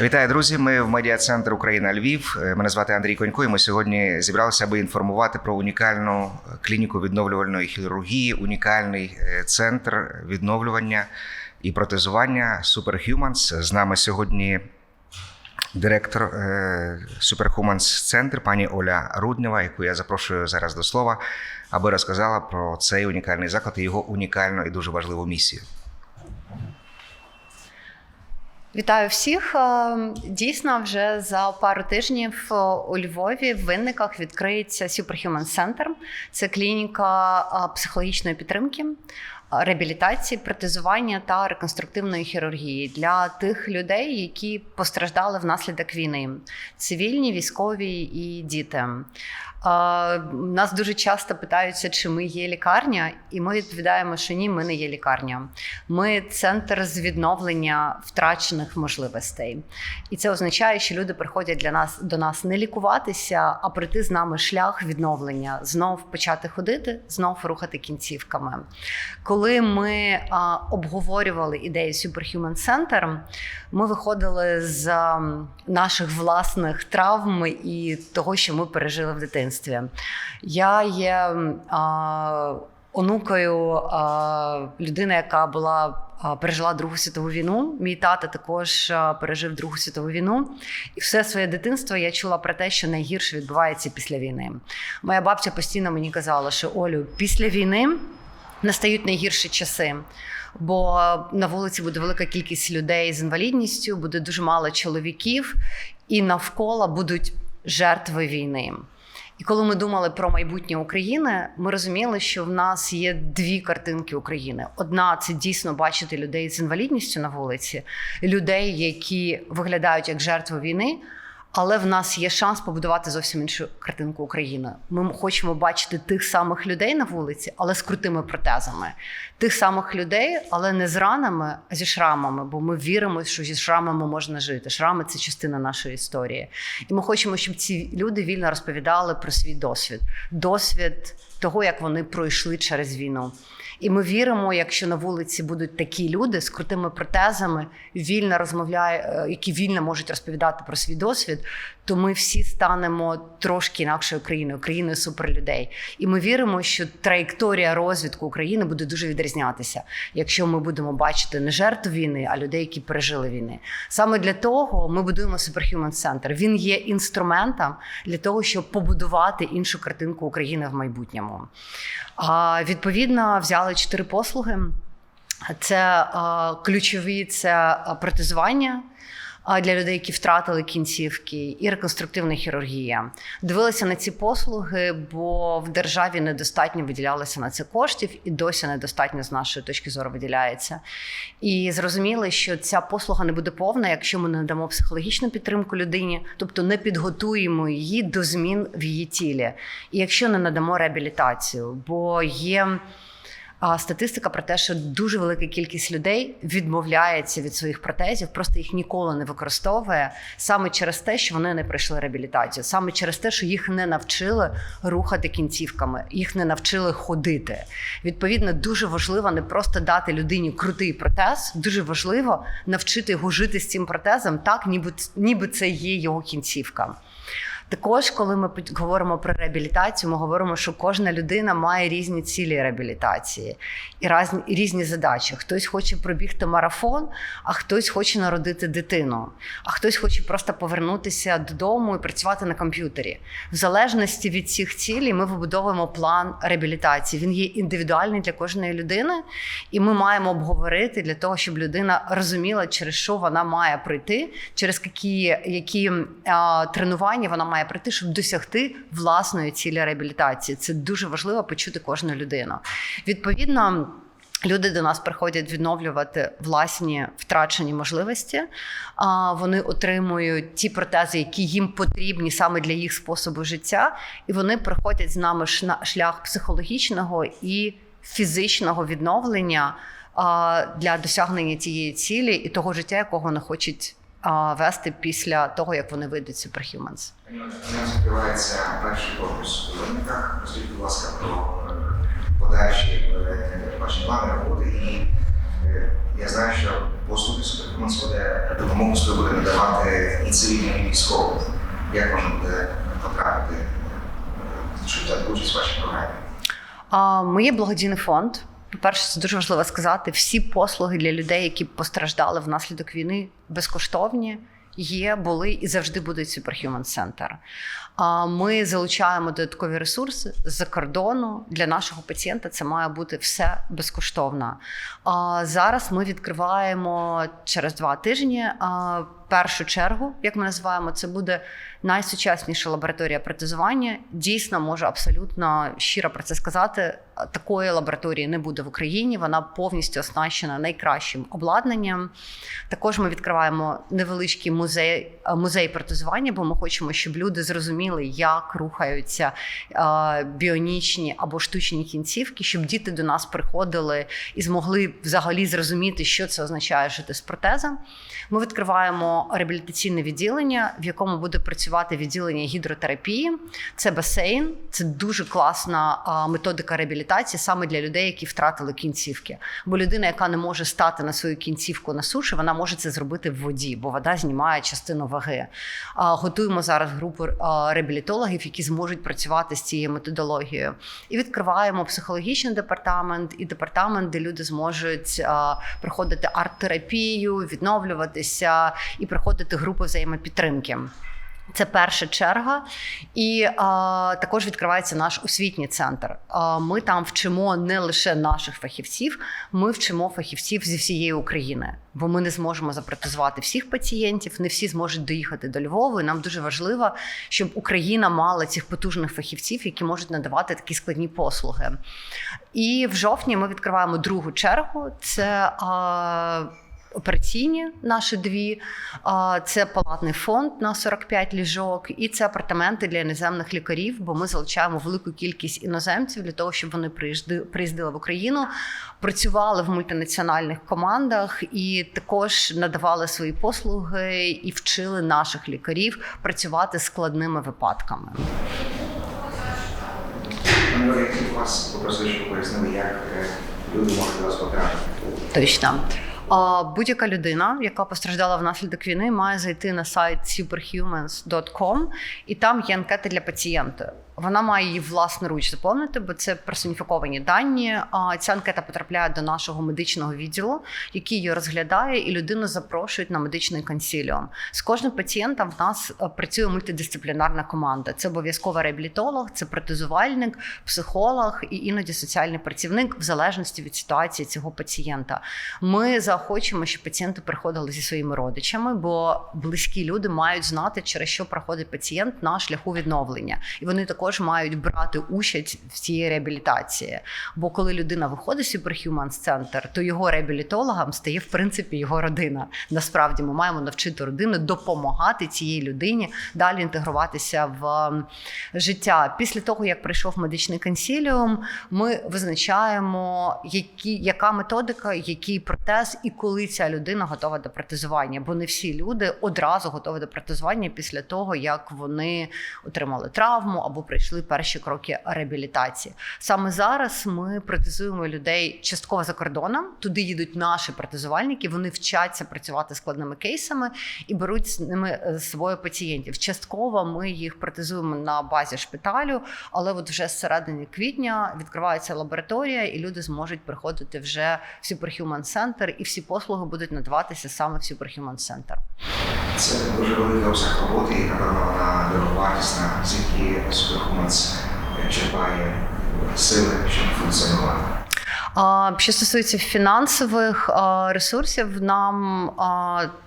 Вітаю, друзі. Ми в медіа центр Україна Львів. Е, Мене звати Андрій Конько. і Ми сьогодні зібралися, аби інформувати про унікальну клініку відновлювальної хірургії, унікальний е, центр відновлювання і протезування Superhumans. З нами сьогодні директор е, Superhumans центр, пані Оля Руднєва, яку я запрошую зараз до слова, аби розказала про цей унікальний заклад і його унікальну і дуже важливу місію. Вітаю всіх. Е, Дійсно, вже за пару тижнів е, у Львові в Винниках відкриється Superhuman Center. Це клініка е, психологічної підтримки, реабілітації, протезування та реконструктивної хірургії для тих людей, які постраждали внаслідок війни: цивільні, військові і діти. Е, Нас дуже часто питаються, чи ми є лікарня, і ми відповідаємо, що ні, ми не є лікарня. Ми центр з відновлення втрачених можливостей. І це означає, що люди приходять для нас до нас не лікуватися, а пройти з нами шлях відновлення, знов почати ходити, знов рухати кінцівками. Коли ми а, обговорювали ідею Superhuman Center, ми виходили з а, наших власних травм і того, що ми пережили в дитинстві. Я є а, онукою а, людини, яка була пережила Другу світову війну. Мій тато також пережив Другу світову війну, і все своє дитинство я чула про те, що найгірше відбувається після війни. Моя бабця постійно мені казала, що Олю, після війни настають найгірші часи. Бо на вулиці буде велика кількість людей з інвалідністю, буде дуже мало чоловіків, і навколо будуть жертви війни. І коли ми думали про майбутнє України, ми розуміли, що в нас є дві картинки України: одна це дійсно бачити людей з інвалідністю на вулиці, людей, які виглядають як жертви війни. Але в нас є шанс побудувати зовсім іншу картинку України. Ми хочемо бачити тих самих людей на вулиці, але з крутими протезами. Тих самих людей, але не з ранами, а зі шрамами. Бо ми віримо, що зі шрамами можна жити. Шрами це частина нашої історії. І ми хочемо, щоб ці люди вільно розповідали про свій досвід, досвід того, як вони пройшли через війну. І ми віримо, якщо на вулиці будуть такі люди з крутими протезами, вільно розмовляє, е, які вільно можуть розповідати про свій досвід, то ми всі станемо трошки інакшою країною, країною суперлюдей. І ми віримо, що траєкторія розвитку України буде дуже відрізнятися, якщо ми будемо бачити не жертв війни, а людей, які пережили війни. Саме для того ми будуємо Superhuman Center. Він є інструментом для того, щоб побудувати іншу картинку України в майбутньому. Відповідно, взяли чотири послуги. Це ключові це протезування. Для людей, які втратили кінцівки, і реконструктивна хірургія. Дивилися на ці послуги, бо в державі недостатньо виділялося на це коштів, і досі недостатньо з нашої точки зору виділяється. І зрозуміли, що ця послуга не буде повна, якщо ми не надамо психологічну підтримку людині, тобто не підготуємо її до змін в її тілі, і якщо не надамо реабілітацію, бо є. А статистика про те, що дуже велика кількість людей відмовляється від своїх протезів, просто їх ніколи не використовує саме через те, що вони не пройшли реабілітацію, саме через те, що їх не навчили рухати кінцівками, їх не навчили ходити. Відповідно, дуже важливо не просто дати людині крутий протез, дуже важливо навчити його жити з цим протезом, так ніби ніби це є його кінцівка. Також, коли ми говоримо про реабілітацію, ми говоримо, що кожна людина має різні цілі реабілітації і різні, задачі. Хтось хоче пробігти марафон, а хтось хоче народити дитину, а хтось хоче просто повернутися додому і працювати на комп'ютері. В залежності від цих цілей ми вибудовуємо план реабілітації. Він є індивідуальний для кожної людини, і ми маємо обговорити для того, щоб людина розуміла, через що вона має пройти, через які, які а, тренування вона має пройти, щоб досягти власної цілі реабілітації. Це дуже важливо почути кожну людину. Відповідно. Люди до нас приходять відновлювати власні втрачені можливості. Вони отримують ті протези, які їм потрібні саме для їх способу життя, і вони приходять з нами шлях психологічного і фізичного відновлення для досягнення тієї цілі і того життя, якого вони хочуть вести після того, як вони вийдуть Superhumans. Нас відкривається перший корпус у Винниках. Розкажіть, будь ласка, про е, подальші е, ваші плани роботи і е, Я знаю, що послуги Суперхуманс буде допомогу буде надавати і цивільним, і військовим. Як можна буде потрапити, щоб взяти участь в вашій програмі? Ми є благодійний фонд. По-перше, це дуже важливо сказати. Всі послуги для людей, які постраждали внаслідок війни, безкоштовні. Є, були і завжди будуть Superhuman Center. А Ми залучаємо додаткові ресурси з-за кордону. Для нашого пацієнта це має бути все безкоштовно. А Зараз ми відкриваємо через два тижні першу чергу, як ми називаємо, це буде найсучасніша лабораторія протезування. Дійсно, можу абсолютно щиро про це сказати. Такої лабораторії не буде в Україні. Вона повністю оснащена найкращим обладнанням. Також ми відкриваємо невеличкий музей, е, музей протезування, бо ми хочемо, щоб люди зрозуміли, як рухаються е, біонічні або штучні кінцівки, щоб діти до нас приходили і змогли взагалі зрозуміти, що це означає жити з протезом. Ми відкриваємо реабілітаційне відділення, в якому буде працювати відділення гідротерапії. Це басейн, це дуже класна а, методика реабілітації саме для людей, які втратили кінцівки. Бо людина, яка не може стати на свою кінцівку на суші, вона може це зробити в воді, бо вода знімає частину ваги. Готуємо зараз групу реабілітологів, які зможуть працювати з цією методологією. І відкриваємо психологічний департамент і департамент, де люди зможуть проходити арт-терапію, відновлюватися і проходити групи взаємопідтримки. Це перша черга, і а, також відкривається наш освітній центр. А, ми там вчимо не лише наших фахівців, ми вчимо фахівців зі всієї України, бо ми не зможемо запротезувати всіх пацієнтів, не всі зможуть доїхати до Львова. І нам дуже важливо, щоб Україна мала цих потужних фахівців, які можуть надавати такі складні послуги. І в жовтні ми відкриваємо другу чергу. Це а, операційні наші дві. Це палатний фонд на 45 ліжок, і це апартаменти для іноземних лікарів, бо ми залучаємо велику кількість іноземців для того, щоб вони приїздили в Україну, працювали в мультинаціональних командах і також надавали свої послуги і вчили наших лікарів працювати складними випадками. Я вас попросити, щоб пояснили, як е, люди можуть до вас потрапити. Точно. Будь-яка людина, яка постраждала внаслідок війни, має зайти на сайт superhumans.com, і там є анкети для пацієнта. Вона має її власноруч заповнити, бо це персоніфіковані дані. Ця анкета потрапляє до нашого медичного відділу, який її розглядає, і людину запрошують на медичний консіліум. З кожним пацієнтом в нас е, працює мультидисциплінарна команда. Це обов'язково реабілітолог, це протезувальник, психолог і іноді соціальний працівник, в залежності від ситуації цього пацієнта. Ми заохочуємо, щоб пацієнти приходили зі своїми родичами, бо близькі люди мають знати, через що проходить пацієнт на шляху відновлення, і вони також мають брати участь в цій реабілітації. Бо коли людина виходить з Superhumans Center, то його реабілітологам стає в принципі його родина. Насправді ми маємо навчити родину допомагати цій людині далі інтегруватися в життя. Після того, як прийшов медичний консіліум, ми визначаємо, які, яка методика, який протез і коли ця людина готова до протезування. Бо не всі люди одразу готові до протезування після того, як вони отримали травму або пройшли перші кроки реабілітації. Саме зараз ми протезуємо людей частково за кордоном. Туди їдуть наші протезувальники. Вони вчаться працювати складними кейсами і беруть з ними е, з собою пацієнтів. Частково ми їх протезуємо на базі шпиталю, але от вже з середини квітня відкривається лабораторія, і люди зможуть приходити вже в Superhuman Center, і всі послуги будуть надаватися саме в Superhuman Center. Це дуже велика обсяг роботи, і, напевно, вона дороговартісна, звідки Superhumans черпає сили, щоб функціонувати. Що стосується фінансових ресурсів, нам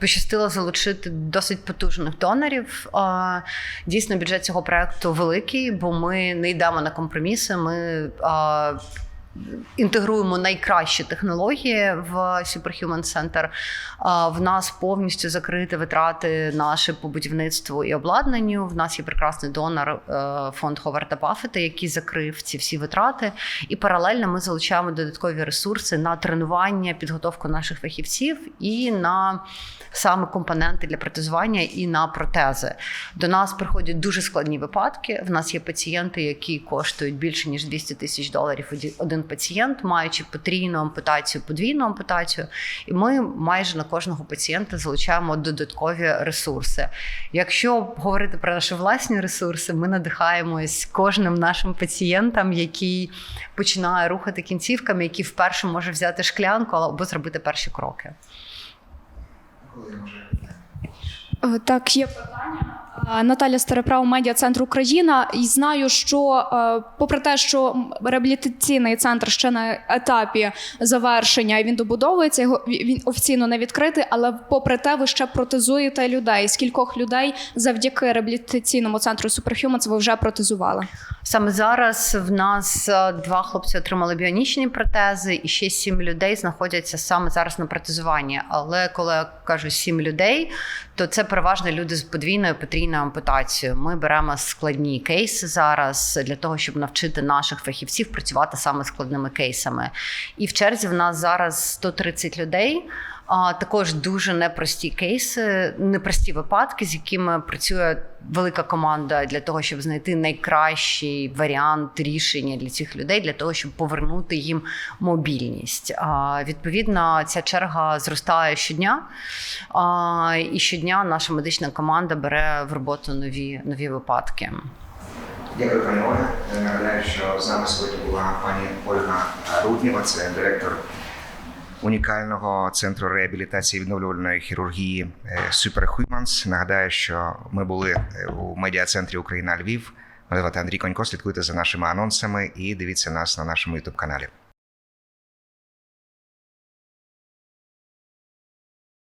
пощастило залучити досить потужних донорів. Дійсно, бюджет цього проекту великий, бо ми не йдемо на компроміси. Ми Інтегруємо найкращі технології в Superhuman Center. В нас повністю закриті витрати наші по будівництву і обладнанню. В нас є прекрасний донор е, фонд Ховарда Баффета, який закрив ці всі витрати. І паралельно ми залучаємо додаткові ресурси на тренування, підготовку наших фахівців і на саме компоненти для протезування і на протези. До нас приходять дуже складні випадки. В нас є пацієнти, які коштують більше ніж 200 тисяч доларів один один пацієнт, маючи потрійну ампутацію, подвійну ампутацію, і ми майже на кожного пацієнта залучаємо додаткові ресурси. Якщо говорити про наші власні ресурси, ми надихаємось кожним нашим пацієнтам, який починає рухати кінцівками, який вперше може взяти шклянку або зробити перші кроки. Так, є питання. Е, Наталя Стареправ, медіа центр Україна. І знаю, що е, попри те, що реабілітаційний центр ще на етапі завершення і він добудовується, його він офіційно не відкритий, але попри те, ви ще протезуєте людей. Скількох людей завдяки реабілітаційному центру Superhumans ви вже протезували? Саме зараз в нас е, два хлопці отримали біонічні протези, і ще сім людей знаходяться саме зараз на протезуванні. Але коли я кажу сім людей, то це переважно люди з подвійною потрійною ампутацією. Ми беремо складні кейси зараз для того, щоб навчити наших фахівців працювати саме складними кейсами. І в черзі в нас зараз 130 людей. А також дуже непрості кейси, непрості випадки, з якими працює велика команда для того, щоб знайти найкращий варіант рішення для цих людей, для того, щоб повернути їм мобільність. Відповідно, ця черга зростає щодня, і щодня наша медична команда бере в роботу нові, нові випадки. Дякую, пані Оля. Нагадаю, що з нами сьогодні була пані Ольга Руднєва, це директор унікального центру реабілітації відновлювальної хірургії е, Superhumans. Нагадаю, що ми були е, у медіа-центрі Україна Львів. Мене звати Андрій Конько. Слідкуйте за нашими анонсами і дивіться нас на нашому ютуб каналі.